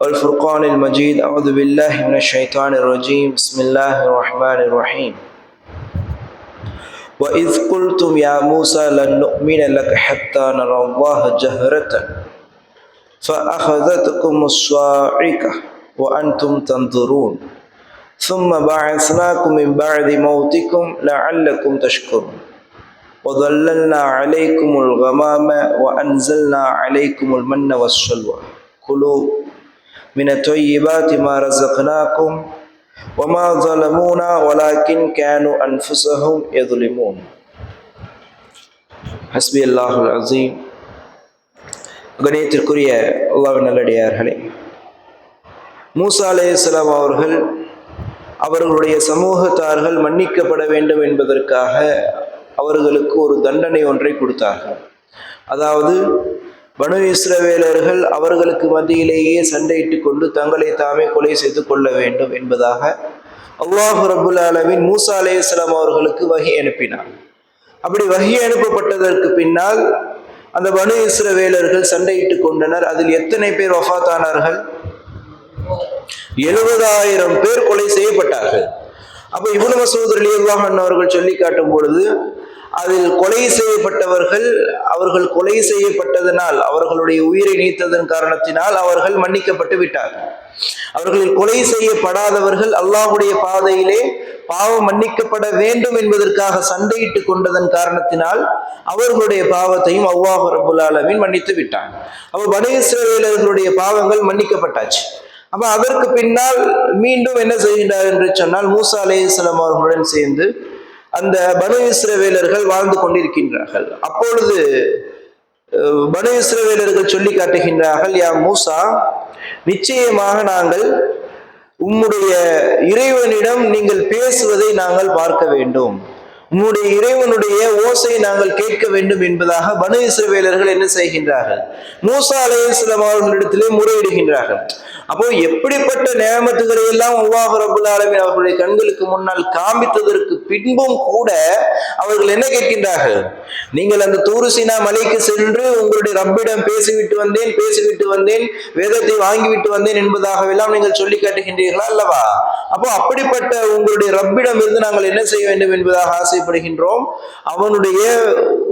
والفرقان المجيد. أعوذ بالله من الشيطان الرجيم. بسم الله الرحمن الرحيم. وإذ قلتم يا موسى لن نؤمن لك حتى نرى الله جهرة فأخذتكم الصاعقة وأنتم تنظرون. ثم بعثناكم من بعد موتكم لعلكم تشكرون. وظللنا عليكم الغمام وأنزلنا عليكم المن والسلوى. كلوا من الطيبات ما رزقناكم وما ظلمونا ولكن كانوا أنفسهم يظلمون حسبي الله العظيم கணியத்திற்குரிய அல்லாவின் நல்லடியார்களே மூசா அலையாம் அவர்கள் அவர்களுடைய சமூகத்தார்கள் மன்னிக்கப்பட வேண்டும் என்பதற்காக அவர்களுக்கு ஒரு தண்டனை ஒன்றை கொடுத்தார்கள் அதாவது பனு இஸ்ரவேலர்கள் அவர்களுக்கு மத்தியிலேயே சண்டையிட்டு கொண்டு தங்களை தாமே கொலை செய்து கொள்ள வேண்டும் என்பதாக அல்லாஹு ரபுல் ஆலமின் மூசா அலையாம் அவர்களுக்கு வகை அனுப்பினார். அப்படி வகை அனுப்பப்பட்டதற்கு பின்னால் அந்த பனு இஸ்ரவேலர்கள் சண்டையிட்டு கொண்டனர். அதில் எத்தனை பேர் வஃத்தானார்கள்? எழுபதாயிரம் பேர் கொலை செய்யப்பட்டார்கள். அப்ப இவ்வளவு மசூத் அலி அல்லாஹன் அவர்கள் சொல்லி காட்டும் பொழுது அதில் கொலை செய்யப்பட்டவர்கள் அவர்கள் கொலை செய்யப்பட்டதனால் அவர்களுடைய உயிரை நீத்ததன் காரணத்தினால் அவர்கள் மன்னிக்கப்பட்டு விட்டார்கள். அவர்களில் கொலை செய்யப்படாதவர்கள் அல்லாஹுடைய பாதையிலே பாவம் மன்னிக்கப்பட வேண்டும் என்பதற்காக சண்டையிட்டு கொண்டதன் காரணத்தினால் அவர்களுடைய பாவத்தையும் அவ்வாஹு ரபுல்லாலமின் மன்னித்து விட்டான். அப்போ பனேஸ்வரர்களுடைய பாவங்கள் மன்னிக்கப்பட்டாச்சு. அப்ப அதற்கு பின்னால் மீண்டும் என்ன செய்கின்றார் என்று சொன்னால் மூசா அலேஸ்லாம் அவர்களுடன் சேர்ந்து அந்த பனு இஸ்ரவேலர்கள் வாழ்ந்து கொண்டிருக்கின்றார்கள். அப்பொழுது பனு இஸ்ரவேலர்கள் சொல்லி காட்டுகின்றார்கள் யா மூசா நிச்சயமாக நாங்கள் உம்முடைய இறைவனிடம் நீங்கள் பேசுவதை நாங்கள் பார்க்க வேண்டும். உம்முடைய இறைவனுடைய ஓசை நாங்கள் கேட்க வேண்டும் என்பதாக பனு இஸ்ரவேலர்கள் என்ன செய்கின்றார்கள்? மூசா அலையம் அவர்களிடத்திலே முறையிடுகின்றார்கள். அப்போ எப்படிப்பட்ட நேமத்துகளை எல்லாம் அல்லாஹ் ரபுல் ஆலமின் அவர்களுடைய கண்களுக்கு முன்னால் காமித்ததற்கு பின்பும் கூட அவர்கள் என்ன கேட்கின்றார்கள்? நீங்கள் அந்த தூருசினா மலைக்கு சென்று உங்களுடைய ரப்பிடம் பேசிவிட்டு வந்தேன் பேசிவிட்டு வந்தேன் வேதத்தை வாங்கிவிட்டு வந்தேன் என்பதாகவெல்லாம் நீங்கள் சொல்லி காட்டுகின்றீர்களா அல்லவா? அப்போ அப்படிப்பட்ட உங்களுடைய ரப்பிடம் இருந்து நாங்கள் என்ன செய்ய வேண்டும் என்பதாக ஆசைப்படுகின்றோம். அவனுடைய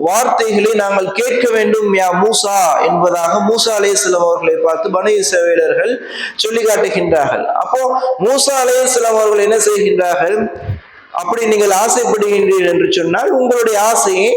வார்த்தைகளை நாங்கள் கேட்க வேண்டும் யா மூசா என்பதாக மூசா அலேஸ்லம் அவர்களை பார்த்து பனை சேவையர்கள் சொல்லி காட்டுகின்றார்கள் அப்போ மூசா அலையம் அவர்கள் என்ன செய்கின்றார்கள்? அப்படி நீங்கள் ஆசைப்படுகின்றீர்கள் என்று சொன்னால் உங்களுடைய ஆசையை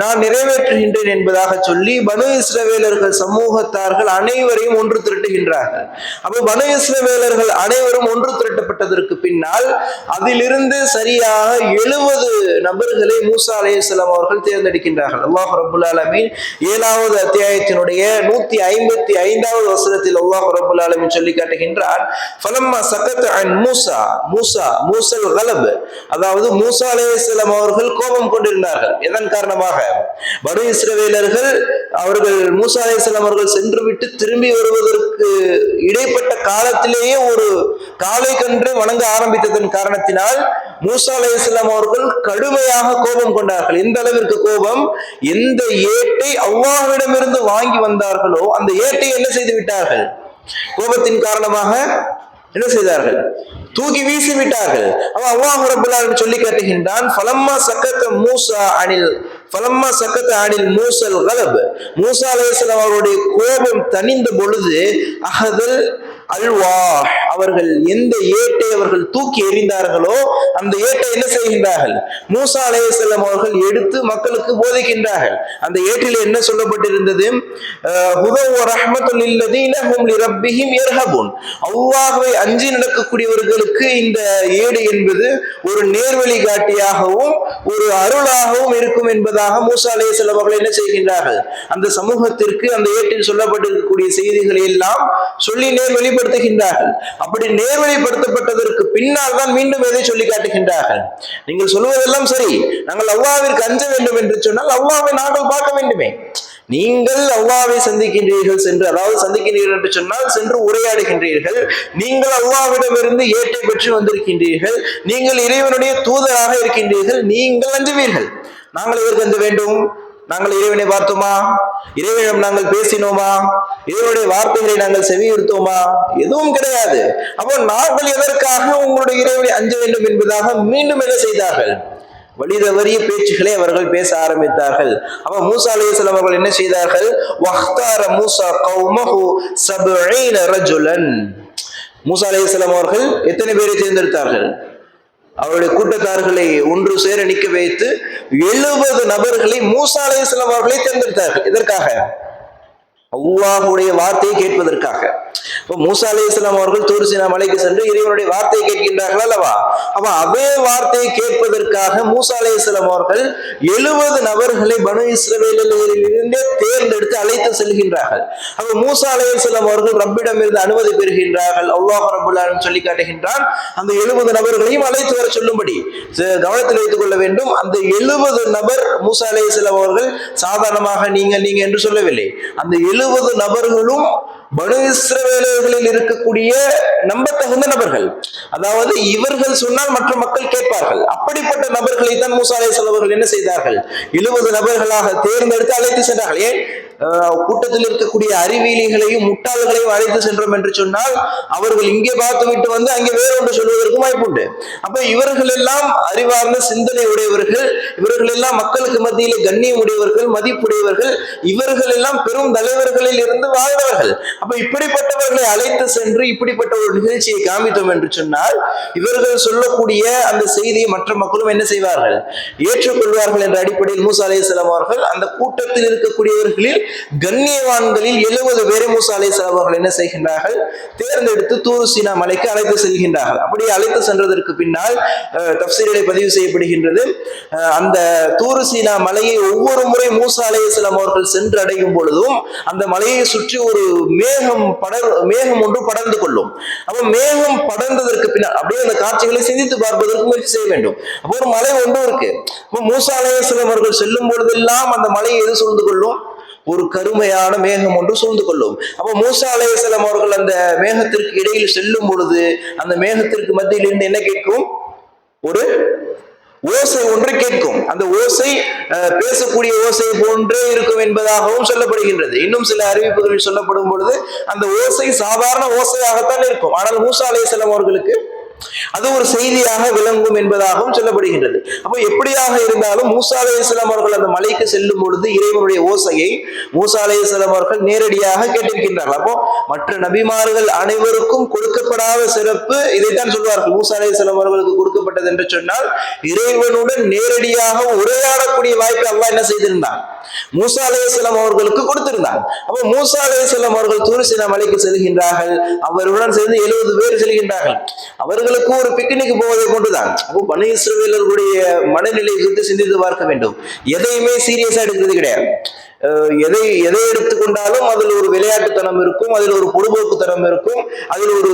நான் நிறைவேற்றுகின்றேன் என்பதாக சொல்லி பனு இஸ்ரவேலர்கள் சமூகத்தார்கள் அனைவரையும் ஒன்று திரட்டுகின்றார்கள். அப்போ பனு இஸ்ரவேலர்கள் அனைவரும் ஒன்று திரட்டப்பட்டதற்கு பின்னால் அதிலிருந்து சரியாக எழுபது நபர்களை மூசா அலையம் அவர்கள் தேர்ந்தெடுக்கின்றார்கள். அல்லாஹ் ரபுல் ஆலமின் ஏழாவது அத்தியாயத்தினுடைய நூத்தி ஐம்பத்தி ஐந்தாவது வசனத்தில் அல்லாஹ் ரபுல் ஆலமின் சொல்லி காட்டுகின்றார் மூசா மூசா மூசல் அதாவது மூசா அலையம் அவர்கள் கோபம் கொண்டிருந்தார்கள். எதன் காரணமாக? பனு இஸ்ரவேலர்கள் அவர்கள் மூசா அலையம் அவர்கள் சென்று விட்டு திரும்பி வருவதற்கு இடைப்பட்ட காலத்திலேயே ஒரு காலை கன்று வணங்க ஆரம்பித்ததன் காரணத்தினால் மூசா அலேஸ்லாம் அவர்கள் கடுமையாக கோபம் கொண்டார்கள். எந்த அளவிற்கு கோபம்? எந்த ஏட்டை அவ்வாவிடமிருந்து வாங்கி வந்தார்களோ அந்த ஏட்டை என்ன செய்து விட்டார்கள்? கோபத்தின் காரணமாக என்ன செய்தார்கள்? தூக்கி வீசி விட்டார்கள். அவன் அல்லாஹ் ரபுல்லாலும் சொல்லி காட்டுகின்றான் ஃபலம்மா சக்கத்த மூசா அணில் ஃபலம்மா சக்கத்த அணில் மூசல் கலப். மூசா அலேஸ்லாம் அவருடைய கோபம் தனிந்த பொழுது அகதல் அல்வா அவர்கள் எந்த ஏட்டை அவர்கள் தூக்கி எறிந்தார்களோ அந்த ஏட்டை என்ன செய்கின்றார்கள்? மூசா அலைஹிஸ்ஸலாம் அவர்கள் எடுத்து மக்களுக்கு போதிக்கின்றார்கள். அந்த ஏட்டில் என்ன சொல்லப்பட்டிருந்தது? அவ்வாகவே ரஹ்மத்துல் அஞ்சி நடக்கக்கூடியவர்களுக்கு இந்த ஏடு என்பது ஒரு நேர்வழி காட்டியாகவும் ஒரு அருளாகவும் இருக்கும் என்பதாக மூசா அலைஹிஸ்ஸலாம் அவர்கள் என்ன செய்கின்றார்கள்? அந்த சமூகத்திற்கு அந்த ஏட்டில் சொல்லப்பட்டிருக்கக்கூடிய செய்திகளை எல்லாம் சொல்லி நேர்வழிப்படுத்துகின்றார்கள் அப்படி நேர்வழிப்படுத்தப்பட்டதற்கு பின்னால் தான் மீண்டும் எதை சொல்லி காட்டுகின்றார்கள் நீங்கள் சொல்லுவதெல்லாம் சரி. நாங்கள் அவ்வாவிற்கு அஞ்ச வேண்டும் என்று சொன்னால் அவ்வாவை நாங்கள் பார்க்க வேண்டுமே. நீங்கள் அல்லாவை சந்திக்கின்றீர்கள் சென்று அதாவது சந்திக்கின்றீர்கள் என்று சொன்னால் சென்று உரையாடுகின்றீர்கள். நீங்கள் அல்லாவிடமிருந்து ஏற்றை பெற்று வந்திருக்கின்றீர்கள். நீங்கள் இறைவனுடைய தூதராக இருக்கின்றீர்கள். நீங்கள் அஞ்சுவீர்கள். நாங்கள் எதற்கு அஞ்ச வேண்டும்? நாங்கள் இறைவனை பார்த்தோமா? இறைவனிடம் நாங்கள் பேசினோமா? இறைவனுடைய வார்த்தைகளை நாங்கள் செவியுறுத்தோமா? எதுவும் கிடையாது. அப்போ நாங்கள் எதற்காக உங்களுடைய இறைவனை அஞ்ச வேண்டும் என்பதாக மீண்டும் என்ன செய்தார்கள்? வழி தவறிய பேச்சுகளை அவர்கள் பேச ஆரம்பித்தார்கள். அப்ப மூசா அலைஹிஸ்ஸலாம் அவர்கள் என்ன செய்தார்கள்? வஹ்தார மூசா கௌமஹு சப்ஈன ரஜுலன். மூசா அலைஹிஸ்ஸலாம் அவர்கள் எத்தனை பேரை தேர்ந்தெடுத்தார்கள்? அவருடைய கூட்டத்தார்களை ஒன்று சேர நிக்க வைத்து எழுபது நபர்களை மூசா அலைஹிஸ்ஸலாம் அவர்களை தேர்ந்தெடுத்தார்கள். இதற்காக அல்லாஹுடைய வார்த்தையை கேட்பதற்காக. இப்போ மூசா அலி இஸ்லாம் அவர்கள் தூர்சினா மலைக்கு சென்று இறைவனுடைய வார்த்தையை கேட்கின்றார்கள் அல்லவா? அப்ப அதே வார்த்தையை கேட்பதற்காக மூசா அலி இஸ்லாம் அவர்கள் எழுபது நபர்களை பனு இஸ்ரவேலிலிருந்தே தேர்ந்தெடுத்து அழைத்து செல்கின்றார்கள். அப்ப மூசா அலி இஸ்லாம் அவர்கள் ரப்பிடம் இருந்து அனுமதி பெறுகின்றார்கள். அல்லாஹ் ரபுல்லான்னு சொல்லி காட்டுகின்றான். அந்த எழுபது நபர்களையும் அழைத்து வர சொல்லும்படி. கவனத்தில் வைத்துக் கொள்ள வேண்டும். அந்த எழுபது நபர் மூசா அலி இஸ்லாம் அவர்கள் சாதாரணமாக நீங்கள் நீங்க என்று சொல்லவில்லை. அந்த எழுபது நபர்களும் பனு இஸ்ரவேலர்களில் இருக்கக்கூடிய நம்பத்தகுந்த நபர்கள். அதாவது இவர்கள் சொன்னால் மற்ற மக்கள் கேட்பார்கள். அப்படிப்பட்ட நபர்களை தான் மூசா அலைஹிஸ்ஸலாம் அவர்கள் என்ன செய்தார்கள்? எழுபது நபர்களாக தேர்ந்தெடுத்து அழைத்து சென்றார்கள். ஏன்? கூட்டத்தில் இருக்கக்கூடிய அறிவியலிகளையும் முட்டாள்களையும் அழைத்து சென்றோம் என்று சொன்னால் அவர்கள் இங்கே பார்த்து விட்டு வந்து அங்கே வேறொன்று சொல்வதற்கும் வாய்ப்புண்டு அப்ப இவர்கள் எல்லாம் அறிவார்ந்த சிந்தனை உடையவர்கள் இவர்கள் எல்லாம் மக்களுக்கு மத்தியிலே கண்ணியம் உடையவர்கள் மதிப்புடையவர்கள் இவர்கள் எல்லாம் பெரும் தலைவர்களில் இருந்து வாழ்ந்தவர்கள். அப்ப இப்படிப்பட்டவர்களை அழைத்து சென்று இப்படிப்பட்ட ஒரு நிகழ்ச்சியை காமித்தோம் என்று சொன்னால் இவர்கள் சொல்லக்கூடிய அந்த செய்தியை மற்ற மக்களும் என்ன செய்வார்கள்? ஏற்றுக்கொள்வார்கள் என்ற அடிப்படையில் மூசா அலைஹிஸ்ஸலாம் அவர்கள் அந்த கூட்டத்தில் இருக்கக்கூடியவர்களில் கண்ணியவான்களில் எழுபது பேரை மூசா அலை அவர்கள் என்ன செய்கின்றார்கள்? தேர்ந்தெடுத்து தூரு சீனா மலைக்கு அழைத்து செல்கின்றார்கள். அப்படி அழைத்து சென்றதற்கு பின்னால் தப்சீரிலே பதிவு செய்யப்படுகின்றது. அந்த தூரு சீனா மலையை ஒவ்வொரு முறை மூசா அலைஹிஸ்ஸலாம் அவர்கள் சென்று அடையும் பொழுதும் அந்த மலையை சுற்றி ஒரு மேகம் படர் மேகம் ஒன்று படர்ந்து கொள்ளும். அப்போ மேகம் படர்ந்ததற்கு பின்னால் அப்படியே அந்த காட்சிகளை சிந்தித்து பார்ப்பதற்கு முயற்சி செய்ய வேண்டும். அப்போ ஒரு மலை ஒன்று இருக்கு. மூசா அலைஹிஸ்ஸலாம் அவர்கள் செல்லும் பொழுதெல்லாம் அந்த மலையை எது சூழ்ந்து கொள்ளும்? ஒரு கருமையான மேகம் ஒன்று சூழ்ந்து கொள்ளும். அப்போ மூசா அலையசலம் அவர்கள் அந்த மேகத்திற்கு இடையில் செல்லும் பொழுது அந்த மேகத்திற்கு மத்தியில் இருந்து என்ன கேட்கும்? ஒரு ஓசை ஒன்று கேட்கும். அந்த ஓசை பேசக்கூடிய ஓசை போன்றே இருக்கும் என்பதாகவும் சொல்லப்படுகின்றது. இன்னும் சில அறிவிப்புகளில் சொல்லப்படும் பொழுது அந்த ஓசை சாதாரண ஓசையாகத்தான் இருக்கும். ஆனால் மூசா அலையசலம் அவர்களுக்கு அது ஒரு செய்தியாக விளங்கும் என்பதாகவும் சொல்லப்படுகின்றது. அப்போ எப்படியாக இருந்தாலும் மூசா அலைஹிஸ்ஸலாம் அவர்கள் அந்த மலைக்கு செல்லும் பொழுது இறைவனுடைய ஓசையை மூசா அலைஹிஸ்ஸலாம் அவர்கள் நேரடியாக கேட்டிருக்கின்றார்கள். அப்போ மற்ற நபிமார்கள் அனைவருக்கும் கொடுக்கப்படாத சிறப்பு இதைத்தான் சொல்வார்கள். மூசா அலைஹிஸ்ஸலாம் அவர்களுக்கு கொடுக்கப்பட்டது என்று சொன்னால் இறைவனுடன் நேரடியாக உரையாடக்கூடிய வாய்ப்பை அல்லாஹ் என்ன செய்திருந்தான்? மூசா அலைஹிஸ்ஸலாம் அவர்களுக்கு கொடுத்திருந்தார். அப்போ மூசா அலைஹிஸ்ஸலாம் அவர்கள் தூரிசினா மலைக்கு செல்கின்றார்கள். அவருடன் சேர்ந்து எழுபது பேர் செல்கின்றார்கள். அவர்களுக்கு ஒரு பிக்னிக் போவதை கொண்டுதான். அப்போ பனு இஸ்ரவேலர்களுடைய மனநிலை குறித்து சிந்தித்து பார்க்க வேண்டும். எதையுமே சீரியஸா எடுக்கிறது கிடையாது. எதை எதை எடுத்துக்கொண்டாலும் அதில் ஒரு விளையாட்டுத்தனம் இருக்கும் அதில் ஒரு பொழுதுபோக்குத்தனம் இருக்கும் அதில் ஒரு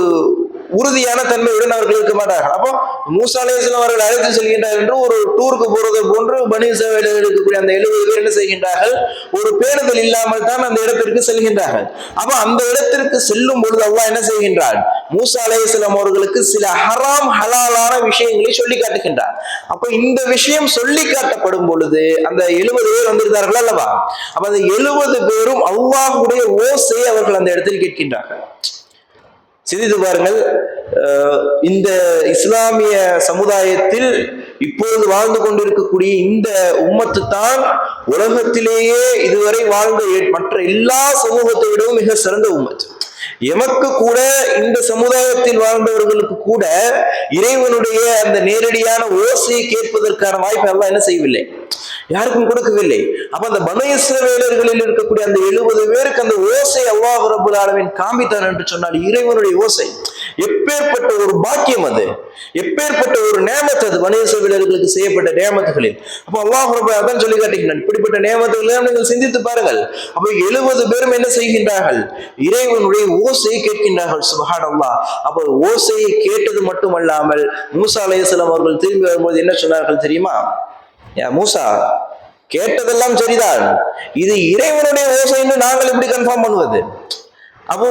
உறுதியான தன்மையுடன் அவர்கள் இருக்க மாட்டார்கள். அப்போ மூசா அவர்கள் அழைத்து செல்கின்றார் என்று ஒரு டூருக்கு போறது போன்று பனி இருக்கக்கூடிய அந்த எழுபது பேர் என்ன செய்கின்றார்கள்? ஒரு பேணுதல் இல்லாமல் தான் அந்த இடத்திற்கு செல்கின்றார்கள். அப்போ அந்த இடத்திற்கு செல்லும் பொழுது அல்லாஹ் என்ன செய்கின்றான்? மூசா அலைஹிஸ்ஸலாம் அவர்களுக்கு சில ஹராம் ஹலாலான விஷயங்களை சொல்லி காட்டுகின்றார் அப்போ இந்த விஷயம் சொல்லி காட்டப்படும் பொழுது அந்த எழுபது பேர் வந்திருந்தார்கள் அல்லவா? அப்ப அந்த எழுபது பேரும் அல்லாஹுடைய ஓசையை அவர்கள் அந்த இடத்தில் கேட்கின்றார்கள். சிந்தித்து பாருங்கள். இந்த இஸ்லாமிய சமுதாயத்தில் இப்பொழுது வாழ்ந்து கொண்டிருக்கக்கூடிய இந்த உம்மத்து தான் உலகத்திலேயே இதுவரை வாழ்ந்த மற்ற எல்லா சமூகத்தை விடவும் மிக சிறந்த உம்மத்து எமக்கு கூட இந்த சமுதாயத்தில் வாழ்ந்தவர்களுக்கு கூட இறைவனுடைய அந்த நேரடியான ஓசையை கேட்பதற்கான வாய்ப்பை எல்லாம் என்ன செய்யவில்லை? யாருக்கும் கொடுக்கவில்லை. அப்ப அந்த பனு இஸ்ரவேலர்களில் இருக்கக்கூடிய அந்த எழுபது பேருக்கு அந்த ஓசை அல்லாஹ் ரபுல் ஆலமின் காமித்தான் என்று சொன்னால் இறைவனுடைய ஓசை. எப்பேற்பட்ட ஒரு பாக்கியம் அது. எப்பேற்பட்ட ஒரு நேமத்து அது. பனு இஸ்ரவேலர்களுக்கு செய்யப்பட்ட நேமத்துகளில். அப்போ அல்லாஹ் ரபுல் அதான் சொல்லி காட்டுகிறான். இப்படிப்பட்ட நேமத்துகளை நீங்கள் சிந்தித்து பாருங்கள். அப்ப எழுபது பேரும் என்ன செய்கின்றார்கள்? இறைவனுடைய ஓசையை கேட்கின்றார்கள். சுபஹான் அல்லாஹ் அப்போ ஓசையை கேட்டது மட்டுமல்லாமல் மூசா அலையாம் அவர்கள் திரும்பி வரும்போது என்ன சொன்னார்கள் தெரியுமா? மூசா கேட்டதெல்லாம் சரிதான். இது இறைவனுடைய ஓசை என்று நாங்கள் எப்படி கன்ஃபார்ம் பண்ணுவது? அப்போ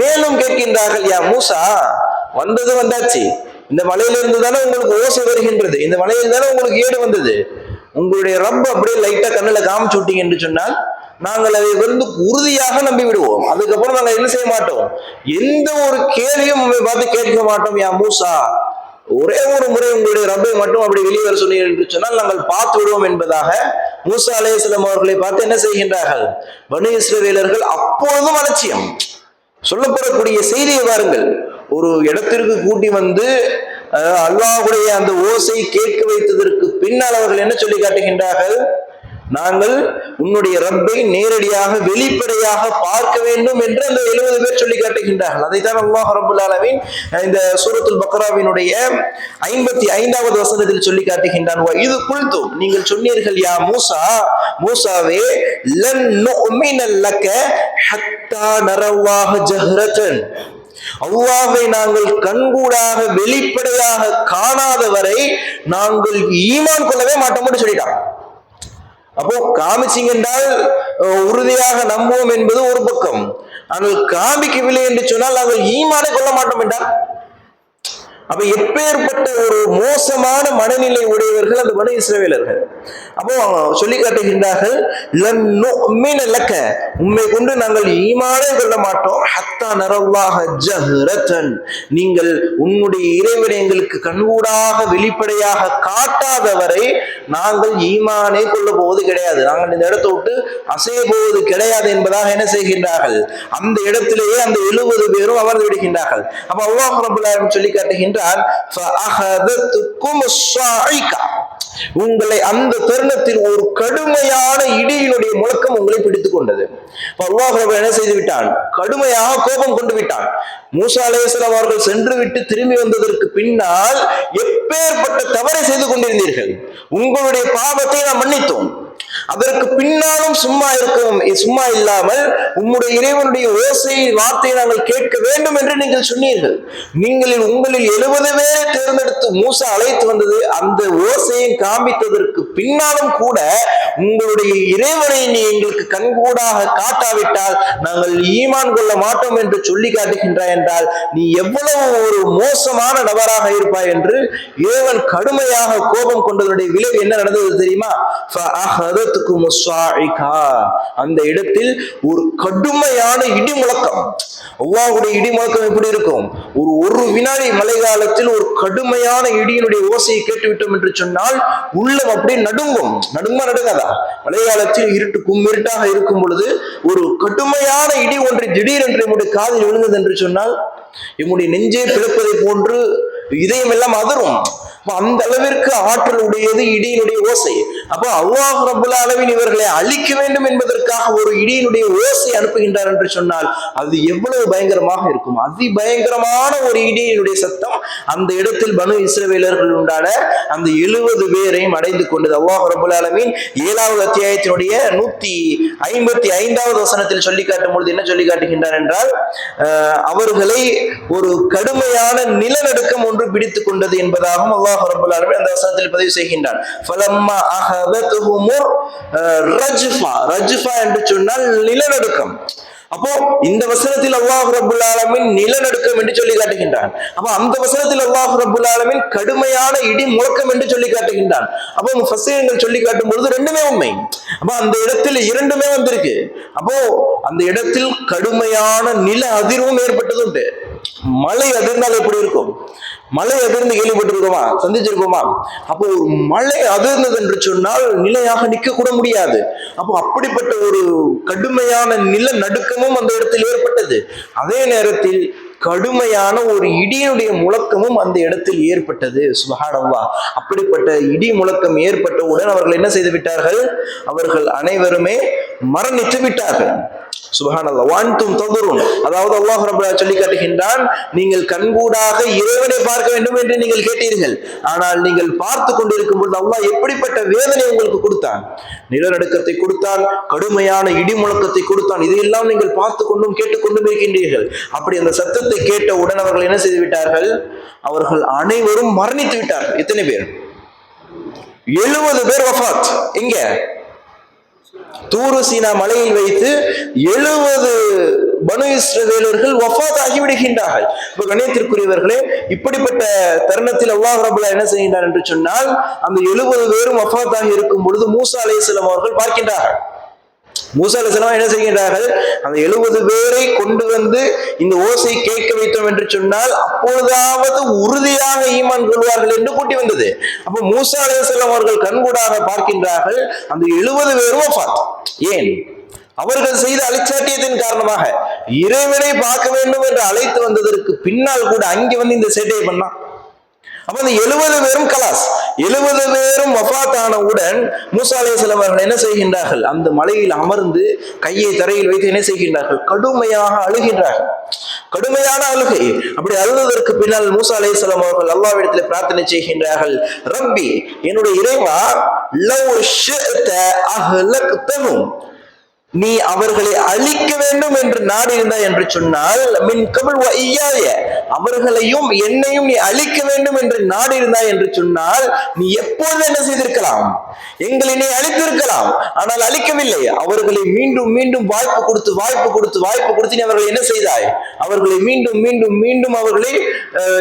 மேலும் கேட்கின்றார்கள் யா மூசா வந்தது வந்தாச்சு. இந்த மலையிலிருந்து தானே உங்களுக்கு ஓசை வருகின்றது. இந்த மலையில் தானே உங்களுக்கு ஏடு வந்தது. உங்களுடைய ரொம்ப அப்படியே லைட்டா கண்ணில் காமிச்சு விட்டீங்க என்று சொன்னால் நாங்கள் அதை வந்து உறுதியாக நம்பி விடுவோம் அதுக்கப்புறம் நாங்கள் என்ன செய்ய மாட்டோம்? எந்த ஒரு கேள்வியும் பார்த்து கேட்க மாட்டோம் யா மூசா. ஒரே ஒரு முறை உங்களுடைய ரப்பை மட்டும் அப்படி வெளியே வர சொன்னீர்கள் என்று சொன்னால் நாங்கள் பார்த்து விடுவோம் என்பதாக மூசா அலேஸ்லம் அவர்களை பார்த்து என்ன செய்கின்றார்கள்? வனு இஸ்ரவேலர்கள் அப்பொழுதும் அலட்சியம். சொல்லப்படக்கூடிய செய்தியை பாருங்கள். ஒரு இடத்திற்கு கூட்டி வந்து அல்லாஹுடைய அந்த ஓசை கேட்க வைத்ததற்கு பின்னால் அவர்கள் என்ன சொல்லி காட்டுகின்றார்கள்? நாங்கள் உன்னுடைய ரப்பை நேரடியாக வெளிப்படையாக பார்க்க வேண்டும் என்று அந்த எழுபது பேர் சொல்லி காட்டுகின்றார்கள். அதைத்தான் அல்லாஹ் ரபுல் ஆலமீன் இந்த சூரத்துல் பக்ராவினுடைய ஐம்பத்தி ஐந்தாவது வசனத்தில் சொல்லி காட்டுகின்றான். இது குல்தும் நீங்கள் சொன்னீர்கள் யா மூசா மூசாவே லன் நுஅ்மின ஹத்தா நரவாக ஜஹ்ரத்தன் அல்லாஹை நாங்கள் கண்கூடாக வெளிப்படையாக காணாத வரை நாங்கள் ஈமான் கொள்ளவே மாட்டோம்னு சொல்லிட்டான். அப்போ காமிச்சிங்க என்றால் உறுதியாக நம்புவோம் என்பது ஒரு பக்கம். ஆனால் காமிக்கவில்லை என்று சொன்னால் நாங்கள் ஈமானை கொள்ள மாட்டோம் என்றால்? அப்ப எப்பேற்பட்ட ஒரு மோசமான மனநிலை உடையவர்கள் அந்த மன இஸ்ரவேலர்கள். அப்போ சொல்லி காட்டுகின்றார்கள் "லன் நுஅ்மின கொண்டு நாங்கள் ஈமானே கொள்ள மாட்டோம். ஹத்தா நரவாக ஜஹ்ரத்தன். நீங்கள் உன்னுடைய இறைவனை எங்களுக்கு கண்கூடாக வெளிப்படையாக காட்டாதவரை நாங்கள் ஈமானே கொள்ள போவது கிடையாது. நாங்கள் இந்த இடத்தை விட்டு அசைய போவது கிடையாது என்பதாக என்ன செய்கின்றார்கள்? அந்த இடத்திலேயே அந்த எழுபது பேரும் அமர்ந்து விடுகின்றார்கள். அப்ப அல்லாஹ் சொல்லி காட்டுகின்றார் உங்களை அந்த தருணத்தில் ஒரு கடுமையான இடியினுடைய முழக்கம் உங்களை பிடித்துக் கொண்டது. அல்லாஹ் என்ன செய்து விட்டான்? கடுமையாக கோபம் கொண்டு விட்டான். மூசா அலைஹிஸ்ஸலாம் அவர்கள் சென்று விட்டு திரும்பி வந்ததற்கு பின்னால் எப்பேற்பட்ட தவறை செய்து கொண்டிருந்தீர்கள்? உங்களுடைய பாவத்தை நாம் மன்னித்தோம். அதற்கு பின்னாலும் சும்மா இருக்கும். சும்மா இல்லாமல் உம்முடைய இறைவனுடைய ஓசை வார்த்தையை நாங்கள் கேட்க வேண்டும் என்று நீங்கள் சொன்னீர்கள். நீங்கள் உங்களில் எழுபது பேரை தேர்ந்தெடுத்து மூசா அழைத்து வந்தது அந்த ஓசையை காமித்ததற்கு பின்னாலும் கூட உங்களுடைய இறைவனை நீ எங்களுக்கு கண்கூடாக காட்டாவிட்டால் நாங்கள் ஈமான் கொள்ள மாட்டோம் என்று சொல்லி காட்டுகின்றாய் என்றால் நீ எவ்வளவு ஒரு மோசமான நபராக இருப்பாய் என்று இறைவன் கடுமையாக கோபம் கொண்டதனுடைய விளைவு என்ன நடந்தது தெரியுமா? அனதத்துக்கும் அந்த இடத்தில் ஒரு கடுமையான இடி முழக்கம் அவ்வாவுடைய இடி முழக்கம் எப்படி இருக்கும்? ஒரு ஒரு வினாடி மழை காலத்தில் ஒரு கடுமையான இடியினுடைய ஓசையை கேட்டு விட்டோம் என்று சொன்னால் உள்ளம் அப்படியே நடுங்கும். நடுங்க நடுங்காதா? மழை காலத்தில் இருட்டு கும்மிருட்டாக இருக்கும் பொழுது ஒரு கடுமையான இடி ஒன்றை திடீரென்று என்னுடைய காதில் விழுந்தது என்று சொன்னால் என்னுடைய நெஞ்சே பிளப்பதை போன்று இதயம் எல்லாம் அதிரும். அந்த அளவிற்கு ஆற்றல் உடையது இடியினுடைய ஓசை. அப்போ அல்லாஹ் ரபுல் அளவின் இவர்களை அழிக்க வேண்டும் என்பதற்காக ஒரு இடியினுடைய ஓசை அனுப்புகின்றார் என்று சொன்னால் அது எவ்வளவு பயங்கரமாக இருக்கும். அதி பயங்கரமான ஒரு இடியினுடைய சத்தம் அந்த இடத்தில் பனு இஸ்ரவேலர்கள் உண்டான அந்த எழுபது பேரையும் அடைந்து கொண்டது. அல்லாஹ் ரபுல் அளவின் ஏழாவது அத்தியாயத்தினுடைய நூத்தி ஐம்பத்தி ஐந்தாவது வசனத்தில் சொல்லி காட்டும் பொழுது என்ன சொல்லி காட்டுகின்றார் என்றால் அவர்களை ஒரு கடுமையான நிலநடுக்கம் ஒன்று பிடித்துக் கொண்டது என்பதாகவும் அல்லாஹ் ரபுல் ஆலமீன் அந்த வசனத்தில் பதிவு செய்கின்றான். ஃபலம்மா அஹதத்துஹுமுர் ரஜ்ஃபா. ரஜ்ஃபா என்று சொன்னால் நிலநடுக்கம். அப்போ இந்த வசனத்தில் அல்லாஹ் ரபுல் ஆலமின் நிலநடுக்கம் என்று சொல்லி காட்டுகின்றான். அப்போ அந்த வசனத்தில் அல்லாஹ் ரபுல் ஆலமின் கடுமையான இடி முழக்கம் என்று சொல்லி காட்டுகின்றான். அப்போ ஃபசீகங்கள் சொல்லி காட்டும் பொழுது ரெண்டுமே உண்மை. அப்போ அந்த இடத்தில் இரண்டுமே வந்திருக்கு. அப்போ அந்த இடத்தில் கடுமையான நில அதிர்வும் ஏற்பட்டது உண்டு மழை அதிர்ந்தால் எப்படி இருக்கும்? மழை அதிர்ந்து கேள்விப்பட்டிருக்கோமா? சந்திச்சிருக்கோமா? அப்போ ஒரு மழை அதிர்ந்தது என்று சொன்னால் நிலையாக நிற்க கூட முடியாது. அப்போ அப்படிப்பட்ட ஒரு கடுமையான நில நடுக்கமும் அந்த இடத்தில் ஏற்பட்டது. அதே நேரத்தில் கடுமையான ஒரு இடியினுடைய முழக்கமும் அந்த இடத்தில் ஏற்பட்டது. சுபஹானல்லா அப்படிப்பட்ட இடி முழக்கம் ஏற்பட்டவுடன் அவர்கள் என்ன செய்து விட்டார்கள்? அவர்கள் அனைவருமே மரணித்து விட்டார்கள். சுபஹானல்லா வான்தும் தொந்தரும் அதாவது அல்லாஹ் ரபுல்லா சொல்லி காட்டுகின்றான் நீங்கள் கண்கூடாக இறைவனை பார்க்க வேண்டும் என்று நீங்கள் கேட்டீர்கள். ஆனால் நீங்கள் பார்த்து கொண்டிருக்கும் பொழுது அல்லாஹ் எப்படிப்பட்ட வேதனை உங்களுக்கு கொடுத்தான்? நிலநடுக்கத்தை கொடுத்தான் கடுமையான இடி முழக்கத்தை கொடுத்தான். இதையெல்லாம் நீங்கள் பார்த்து கொண்டும் கேட்டுக்கொண்டும் இருக்கின்றீர்கள். அப்படி அந்த சத்தத்தை கேட்ட உடன் அவர்கள் என்ன செய்து விட்டார்கள்? அவர்கள் அனைவரும் மரணித்து விட்டார்கள். எத்தனை பேர்? எழுபது பேர் வஃபாத் எங்க? தூரு சீனா மலையில் வைத்து எழுபது பனு இஸ்ரவேலர்கள் வஃபாத் ஆகிவிடுகின்றார்கள் இப்ப கணியத்திற்குரியவர்களே இப்படிப்பட்ட தருணத்தில் அல்லாஹ் ரபுல்லா என்ன செய்கின்றார் என்று சொன்னால் அந்த எழுபது பேரும் வஃபாத் ஆகி இருக்கும் பொழுது மூசா அலையம் அவர்கள் பார்க்கின்றார்கள். மூசா என்ன செய்கின்றார்கள்? அந்த எழுபது பேரை கொண்டு வந்து இந்த ஓசை கேட்க வைத்தோம் என்று சொன்னால் அப்பொழுதாவது உறுதியாக ஈமான் கொள்வார்கள் என்று கூட்டி வந்தது. அப்ப மூசா அலைஹிஸ்ஸலாம் அவர்கள் கண்கூடாக பார்க்கின்றார்கள் அந்த எழுபது பேரும் ஏன்? அவர்கள் செய்த அழிச்சாட்டியத்தின் காரணமாக. இறைவனை பார்க்க வேண்டும் என்று அழைத்து வந்ததற்கு பின்னால் கூட அங்கே வந்து இந்த சேட்டையை பண்ணான். அப்ப இந்த எழுபது பேரும் கலாஸ். எழுபது பேரும் வஃபாத் மூசா அலைஹிஸ்ஸலாம் அவர்கள் என்ன செய்கின்றார்கள்? அந்த மலையில் அமர்ந்து கையை தரையில் வைத்து என்ன செய்கின்றார்கள்? கடுமையாக அழுகின்றார்கள். கடுமையான அழுகை. அப்படி அழுவதற்கு பின்னால் மூசா அலைஹிஸ்ஸலாம் அவர்கள் அல்லாவிடத்தில் பிரார்த்தனை செய்கின்றார்கள். ரப்பி என்னுடைய இறைவா லவ் ஷிஅத அஹ்லக்தஹும். நீ அவர்களை அழிக்க வேண்டும் என்று நாடு இருந்தாய் என்று சொன்னால் மின் கபில் ஐயாய அவர்களையும் என்னையும் நீ அழிக்க வேண்டும் என்று நாடியிருந்தாய் இருந்தாய் என்று சொன்னால் நீ எப்போது என்ன செய்திருக்கலாம்? எங்களை நீ அழித்திருக்கலாம். ஆனால் அழிக்கவில்லை. அவர்களை மீண்டும் மீண்டும் வாய்ப்பு கொடுத்து வாய்ப்பு கொடுத்து வாய்ப்பு கொடுத்து நீ அவர்களை என்ன செய்தாய்? அவர்களை மீண்டும் மீண்டும் மீண்டும் அவர்களை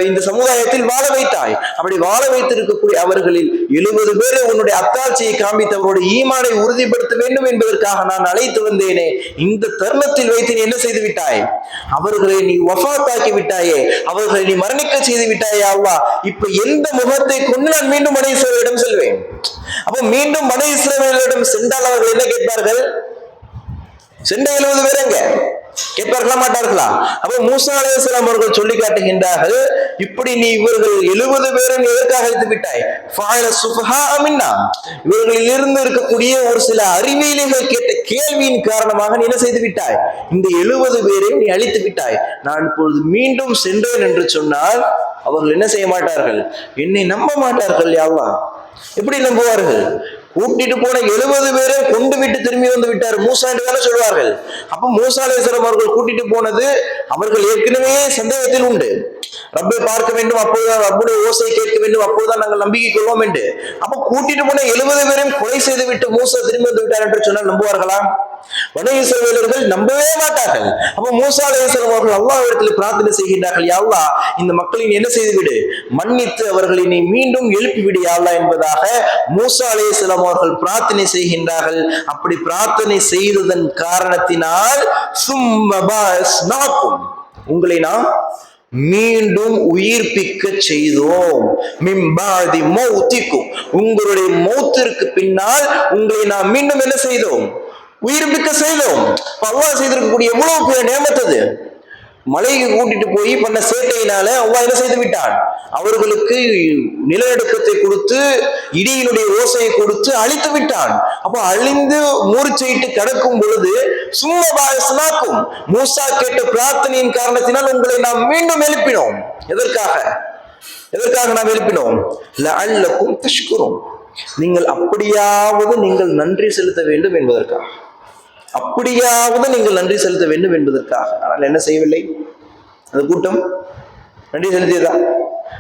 இந்த சமுதாயத்தில் வாழ வைத்தாய். அப்படி வாழ வைத்திருக்கக்கூடிய அவர்களில் எழுபது பேரை உன்னுடைய அத்தாட்சியை காண்பித்து அவருடைய ஈமானை உறுதிப்படுத்த வேண்டும் என்பதற்காக நான் அழைத்து வந்தேனே. இந்த தருணத்தில் வைத்து நீ என்ன செய்து விட்டாய்? அவர்களை நீ வஃபாத்தாக்கி விட்டாயே. அவர்களை நீ மரணிக்க செய்து விட்டாயே அவ்வா இப்ப எந்த முகத்தை கொண்டு நான் மீண்டும் மனை இஸ்ரவேலிடம் செல்வேன்? அப்ப மீண்டும் மனை இஸ்ரவேலிடம் சென்றால் அவர்கள் என்ன கேட்பார்கள்? சென்ற எழுபது பேர் எங்க கேட்பார்களா மாட்டார்களா அப்ப மூசா அலைஹிஸ்ஸலாம் அவர்கள் சொல்லி காட்டுகின்றார்கள் இப்படி நீ இவர்கள் எழுபது பேரும் எதற்காக எடுத்து விட்டாய்? இவர்களில் இருந்து இருக்கக்கூடிய ஒரு சில அறிவியலிகள் கேட்ட கேள்வியின் காரணமாக நீ என்ன செய்து விட்டாய்? இந்த எழுபது பேரையும் நீ அழித்து விட்டாய். நான் இப்பொழுது மீண்டும் சென்றேன் என்று சொன்னால் அவர்கள் என்ன செய்ய மாட்டார்கள்? என்னை நம்ப மாட்டார்கள் யாவா எப்படி நம்புவார்கள்? கூட்டிட்டு போன எழுபது பேரை கொண்டு விட்டு திரும்பி வந்து விட்டார். மூசா என்று தானே சொல்வார்கள். அப்ப மூசா அவர்கள் கூட்டிட்டு போனது அவர்கள் ஏற்கனவே சந்தேகத்தில் உண்டு. ரப்பை பார்க்க வேண்டும் அப்போதுதான் ரப்புடைய ஓசை கேட்க வேண்டும் அப்போதுதான் நாங்கள் நம்பிக்கை கொள்வோம் என்று. அப்ப கூட்டிட்டு போன எழுபது பேரையும் கொலை செய்து விட்டு மூசா திரும்பி வந்து விட்டார் என்று சொன்னால் நம்புவார்களா? வட இஸ்ரவேலர்கள் நம்பவே மாட்டார்கள். அப்ப மூசா அலைஹிஸ்ஸலாம் அவர்கள் அல்லா இடத்தில் பிரார்த்தனை செய்கின்றார்கள் யா இந்த மக்களின் என்ன செய்து விடு மன்னித்து அவர்களை நீ மீண்டும் எழுப்பி விடு யா என்பதாக மூசா அலைஹிஸ்ஸலாம் அவர்கள் பிரார்த்தனை செய்கின்றார்கள். அப்படி பிரார்த்தனை செய்ததன் காரணத்தினால் சும்ம பாஸ்னாக்கும். உங்களை நாம் மீண்டும் உயிர்ப்பிக்க செய்தோம். மிம்பாதி மௌத்திக்கும். உங்களுடைய மௌத்திற்கு பின்னால் உங்களை நாம் மீண்டும் என்ன செய்தோம்? உயிர்ப்பிக்க செய்தோம். அப்ப அல்லாஹ் செய்திருக்கக்கூடிய எவ்வளவு பெரிய நேமத்தது மலைக்கு கூட்டிட்டு போய் பண்ண சேட்டையினால அவ்வா என்ன செய்து விட்டான்? அவர்களுக்கு நிலநடுக்கத்தை கொடுத்து இடியினுடைய ஓசையை கொடுத்து அழித்து விட்டான். அப்போ அழிந்து மூர்ச்சையிட்டு கிடக்கும் பொழுது சும்மா பாயசனாக்கும் மூசா கேட்ட பிரார்த்தனையின் காரணத்தினால் உங்களை நாம் மீண்டும் எழுப்பினோம். எதற்காக? எதற்காக நாம் எழுப்பினோம்? அல்லக்கும் தஷ்குரும். நீங்கள் அப்படியாவது நீங்கள் நன்றி செலுத்த வேண்டும் என்பதற்காக. அப்படியாவது நீங்கள் நன்றி செலுத்த வேண்டும் என்பதற்காக. ஆனால் என்ன செய்யவில்லை? அந்த கூட்டம். நன்றி செலுத்தியதா?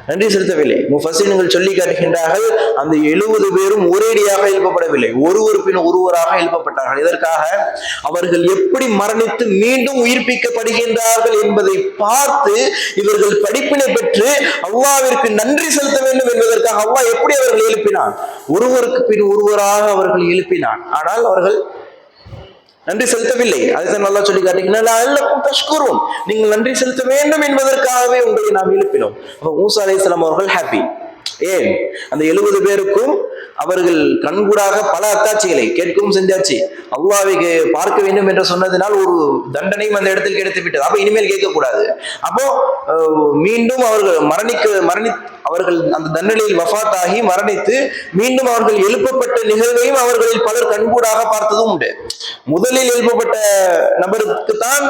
நன்றி செலுத்தவில்லை. முஃபசின்கள் சொல்லி காட்டுகின்றார்கள் அந்த எழுபது பேரும் ஒரேடியாக எழுப்பப்படவில்லை. ஒருவர் பின் ஒருவராக எழுப்பப்பட்டார்கள். இதற்காக அவர்கள் எப்படி மரணித்து மீண்டும் உயிர்ப்பிக்கப்படுகின்றார்கள் என்பதை பார்த்து இவர்கள் படிப்பினை பெற்று அல்லாவிற்கு நன்றி செலுத்த வேண்டும் என்பதற்காக அல்லாஹ் எப்படி அவர்கள் எழுப்பினான்? ஒருவருக்கு பின் ஒருவராக அவர்கள் எழுப்பினான். ஆனால் அவர்கள் நன்றி செலுத்தவில்லை. அதுதான் நல்லா சொல்லி காட்டுகிறீங்கன்னா அல்லக்கும் நீங்கள் நன்றி செலுத்த வேண்டும் என்பதற்காகவே உங்களை நாம் எழுப்பினோம். அப்ப மூசா அலைஹிஸ்ஸலாம் அவர்கள் ஹாப்பி ஏன்? அந்த எழுபது பேருக்கும் அவர்கள் கண்கூடாக பல அத்தாட்சிகளை கேட்கவும் செஞ்சாச்சு. அல்லாவை பார்க்க வேண்டும் என்று சொன்னதினால் ஒரு தண்டனையும் அந்த இடத்தில் கிடைத்து விட்டது. அப்ப இனிமேல் கேட்கக்கூடாது. அப்போ மீண்டும் அவர்கள் மரணிக்க மரணி அவர்கள் அந்த தண்டனையில் வஃபாத் ஆகி மரணித்து மீண்டும் அவர்கள் எழுப்பப்பட்ட நிகழ்வையும் அவர்களில் பலர் கண்கூடாக பார்த்ததும் உண்டு. முதலில் எழுப்பப்பட்ட நபருக்கு தான்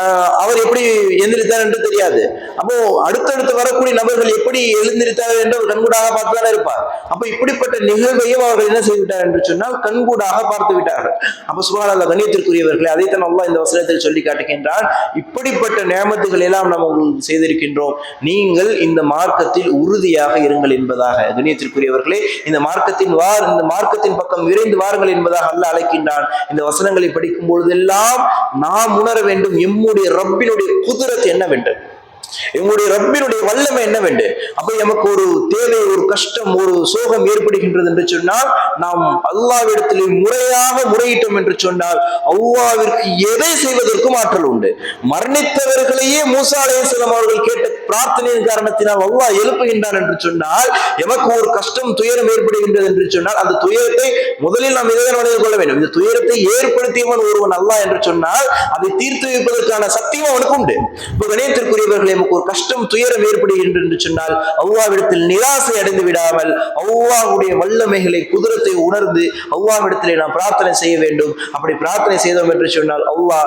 ஆஹ், அவர் எப்படி எழுந்திருத்தார் என்று தெரியாது. அப்போ அடுத்தடுத்து வரக்கூடிய நபர்கள் எப்படி எழுந்திருத்தார் என்று அவர் கண்கூடாக பார்த்துதானே இருப்பார். அப்ப இப்படிப்பட்ட நிகழ்வையும் அவர்கள் என்ன செய்துவிட்டார் என்று சொன்னால் கண்கூடாக பார்த்து விட்டார்கள். அப்ப சுபானல்ல கண்ணியத்திற்குரியவர்களே அதைத்தான் அல்லாஹ் இந்த வசனத்தில் சொல்லி காட்டுகின்றான். இப்படிப்பட்ட நியமத்துகள் எல்லாம் நாம் உங்களுக்கு செய்திருக்கின்றோம். நீங்கள் இந்த மார்க்கத்தில் உறுதியாக இருங்கள் என்பதாக கண்ணியத்திற்குரியவர்களே இந்த மார்க்கத்தின் வார் இந்த மார்க்கத்தின் பக்கம் விரைந்து வாருங்கள் என்பதாக அல்ல அழைக்கின்றான். இந்த வசனங்களை படிக்கும் பொழுதெல்லாம் நாம் உணர வேண்டும் எம்முடைய ரப்பினுடைய குதிரத்து என்னவென்று. எங்களுடைய ரப்பினுடைய வல்லமை என்னவென்று? அப்ப நமக்கு ஒரு தேவை ஒரு கஷ்டம் ஒரு சோகம் ஏற்படுகின்றது என்று சொன்னால் நாம் அல்லாவிடத்தில் முறையாக முறையிட்டோம் என்று சொன்னால் அவ்வாவிற்கு எதை செய்வதற்கும் ஆற்றல் உண்டு. மரணித்தவர்களையே மூசா அலைஹிஸ்ஸலாம் அவர்கள் கேட்ட பிரார்த்தனையின் காரணத்தினால் அல்லாஹ் எழுப்புகின்றான் என்று சொன்னால் எமக்கு ஒரு கஷ்டம் துயரம் ஏற்படுகின்றது என்று சொன்னால் அந்த துயரத்தை முதலில் நாம் இதை மனதில் கொள்ள வேண்டும்? இந்த துயரத்தை ஏற்படுத்தியவன் ஒருவன் அல்லா என்று சொன்னால் அதை தீர்த்து வைப்பதற்கான சக்தியும் அவனுக்கு உண்டு. இப்போ கணியத்திற்குரியவர்கள் எமக்கு ஒரு கஷ்டம் துயரம் ஏற்படுகின்றது என்று சொன்னால் அவ்வாவிடத்தில் நிராசை அடைந்து விடாமல் அவ்வாவுடைய வல்லமைகளை குதிரத்தை உணர்ந்து அவ்வாவிடத்திலே நாம் பிரார்த்தனை செய்ய வேண்டும். அப்படி பிரார்த்தனை செய்தோம் என்று சொன்னால் அவ்வா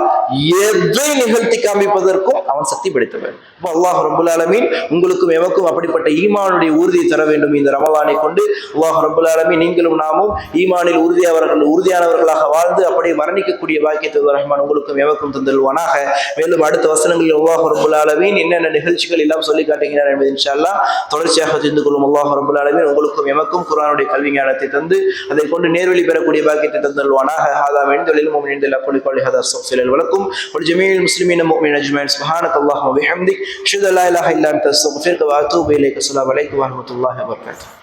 எதை நிகழ்த்தி காமிப்பதற்கும் அவன் சக்தி படைத்தவன். அப்ப அல்லாஹ் ரபுல் உங்களுக்கும் எமக்கும் அப்படிப்பட்ட ஈமானுடைய உறுதியை தர வேண்டும் இந்த ரமலானை கொண்டு. அல்லாஹ் ரபுல் நீங்களும் நாமும் ஈமானில் உறுதியவர்கள் உறுதியானவர்களாக வாழ்ந்து அப்படியே மரணிக்கக்கூடிய பாக்கியத்தை ரஹ்மான். உங்களுக்கும் எமக்கும் தந்தல்வானாக. மேலும் அடுத்த வசனங்களில் அல்லாஹ் ரபுல் என்னென்ன நிகழ்ச்சிகள் எல்லாம் சொல்லி காட்டுகிறார் என்பது இன்ஷால்லா தொடர்ச்சியாக தெரிந்து கொள்ளும் அல்லாஹ் ரபுல் உங்களுக்கும் எமக்கும் குரானுடைய கல்வி ஞானத்தை தந்து அதை கொண்டு நேர்வழி பெறக்கூடிய பாக்கியத்தை தந்தல்வானாக. ஹாதா வேண்டலில் முமின் இந்த லக்குலி காலி ஹதா சஃப்சில் வழக்கும் ஒரு ஜமீல் முஸ்லிமின் முமின் அஜ்மன் ইলাহা ইল্লা আনতা আস্তাগফিরুকা ওয়া আতুবু ইলাইক আসসালামু আলাইকুম ওয়া রাহমাতুল্লাহি ওয়া বারাকাতুহু।